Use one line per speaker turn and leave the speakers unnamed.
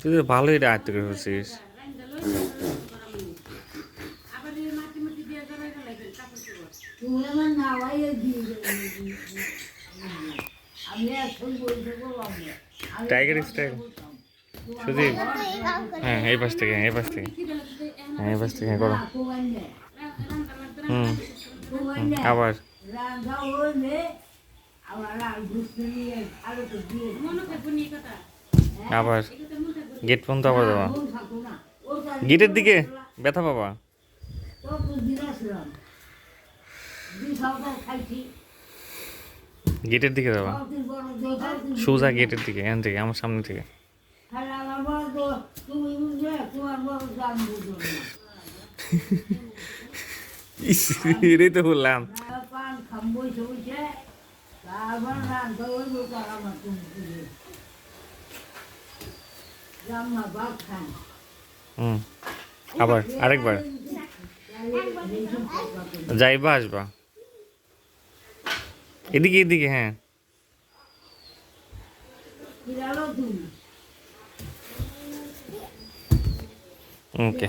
তুই ভালোই আয়ত্ত করে ফেলছিস টাইগার স্টাইল সুদীপ হ্যাঁ এই পাশ থেকে, এই পাশ থেকে। হ্যাঁ এই পাশ থেকে, করো। হুম, আবার।
আবার।
গেট পর্যন্ত আবার
কাছে
গেটের দিকে? ব্যথা পাবা? গেটের দিকে
তুমি
সোজা গেটের দিকে, এখান থেকে, আমার সামনে থেকে।
তো
হুম আবার আরেকবার যাইবা আসবা এদিকে এদিকে হ্যাঁ
কিরালো তুমি
ওকে